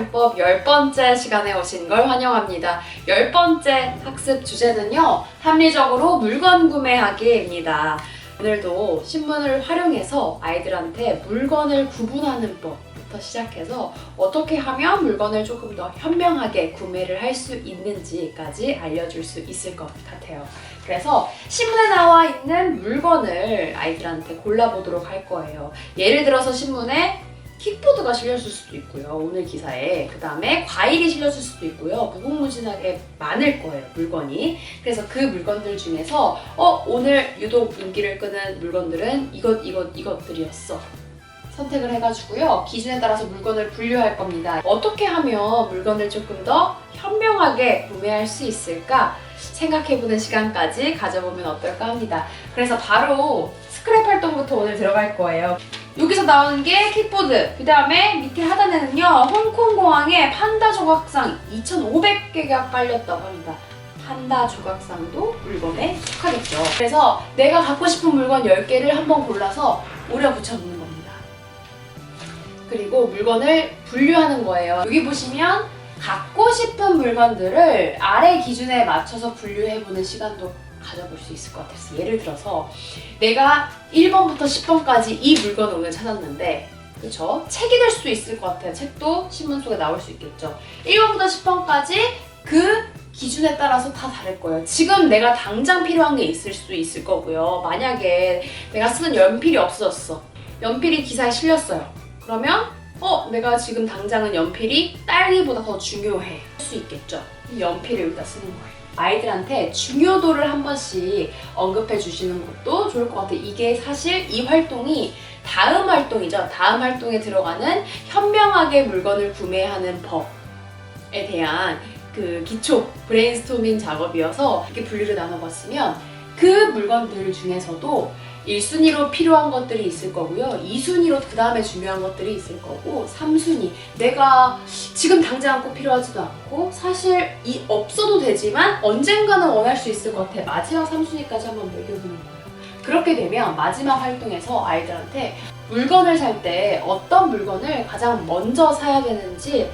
활용법 10번째 시간에 오신 걸 환영합니다. 10번째 학습 주제는요, 합리적으로 물건 구매하기입니다. 오늘도 신문을 활용해서 아이들한테 물건을 구분하는 법부터 시작해서 어떻게 하면 물건을 조금 더 현명하게 구매를 할 수 있는지까지 알려줄 수 있을 것 같아요. 그래서 신문에 나와 있는 물건을 아이들한테 골라보도록 할 거예요. 예를 들어서 신문에 킥보드가 실렸을 수도 있고요. 오늘 기사에. 그 다음에 과일이 실렸을 수도 있고요. 무궁무진하게 많을 거예요. 물건이. 그래서 그 물건들 중에서 어 오늘 유독 인기를 끄는 물건들은 이것 이것 이것들이었어. 선택을 해가지고요. 기준에 따라서 물건을 분류할 겁니다. 어떻게 하면 물건을 조금 더 현명하게 구매할 수 있을까 생각해보는 시간까지 가져보면 어떨까 합니다. 그래서 바로 스크랩 활동부터 오늘 들어갈 거예요. 여기서 나오는 게 킥보드. 그 다음에 밑에 하단에는요, 홍콩 공항에 판다 조각상 2,500개가 깔렸다고 합니다. 판다 조각상도 물건에 속하겠죠. 그래서 내가 갖고 싶은 물건 10개를 한번 골라서 오려 붙여놓는 겁니다. 그리고 물건을 분류하는 거예요. 여기 보시면 갖고 싶은 물건들을 아래 기준에 맞춰서 분류해보는 시간도 가져볼 수 있을 것 같았어요. 예를 들어서 내가 1번부터 10번까지 이 물건을 오늘 찾았는데 그쵸? 책이 될 수도 있을 것 같아요. 책도 신문 속에 나올 수 있겠죠. 1번부터 10번까지 그 기준에 따라서 다 다를 거예요. 지금 내가 당장 필요한 게 있을 수도 있을 거고요. 만약에 내가 쓰는 연필이 없어졌어. 연필이 기사에 실렸어요. 그러면 어 내가 지금 당장은 연필이 딸기보다 더 중요해 할 수 있겠죠. 연필을 여기다 쓰는 거예요. 아이들한테 중요도를 한 번씩 언급해 주시는 것도 좋을 것 같아요. 이게 사실 이 활동이 다음 활동이죠. 다음 활동에 들어가는 현명하게 물건을 구매하는 법에 대한 그 기초 브레인스토밍 작업이어서 이렇게 분류를 나눠봤으면 그 물건들 중에서도 1순위로 필요한 것들이 있을 거고요. 2순위로 그 다음에 중요한 것들이 있을 거고 3순위 내가 지금 당장 꼭 필요하지도 않고 사실 이 없어도 되지만 언젠가는 원할 수 있을 것 같아. 마지막 3순위까지 한번 매겨보는 거예요. 그렇게 되면 마지막 활동에서 아이들한테 물건을 살 때 어떤 물건을 가장 먼저 사야 되는지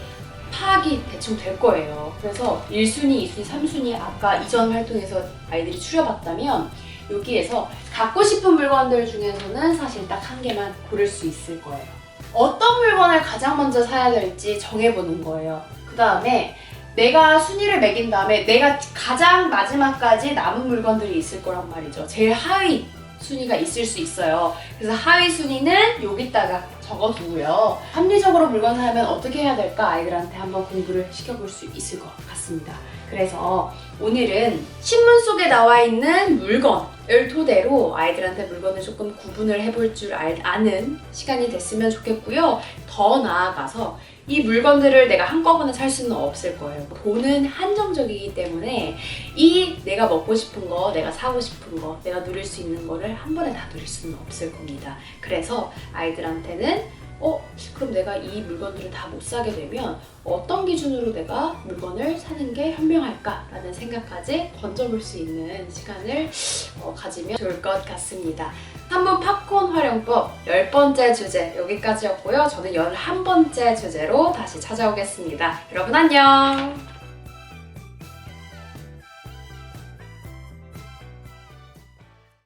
파악이 대충 될 거예요. 그래서 1순위, 2순위, 3순위 아까 이전 활동에서 아이들이 추려봤다면 여기에서 갖고 싶은 물건들 중에서는 사실 딱 한 개만 고를 수 있을 거예요. 어떤 물건을 가장 먼저 사야 될지 정해보는 거예요. 그 다음에 내가 순위를 매긴 다음에 내가 가장 마지막까지 남은 물건들이 있을 거란 말이죠. 제일 하위 순위가 있을 수 있어요. 그래서 하위 순위는 여기다가 적어두고요. 합리적으로 물건 사면 어떻게 해야 될까 아이들한테 한번 공부를 시켜볼 수 있을 것 같습니다. 그래서 오늘은 신문 속에 나와 있는 물건을 토대로 아이들한테 물건을 조금 구분을 해볼 줄 알- 아는 시간이 됐으면 좋겠고요. 더 나아가서 이 물건들을 내가 한꺼번에 살 수는 없을 거예요. 돈은 한정적이기 때문에 이 내가 먹고 싶은 거, 내가 사고 싶은 거, 내가 누릴 수 있는 거를 한 번에 다 누릴 수는 없을 겁니다. 그래서 아이들한테는 어, 그럼 내가 이 물건들을 다 못 사게 되면 어떤 기준으로 내가 물건을 사는 게 현명할까라는 생각까지 던져볼 수 있는 시간을 어, 가지면 좋을 것 같습니다. 3분 팝콘 활용법 10번째 주제 여기까지였고요. 저는 11번째 주제로 다시 찾아오겠습니다. 여러분 안녕!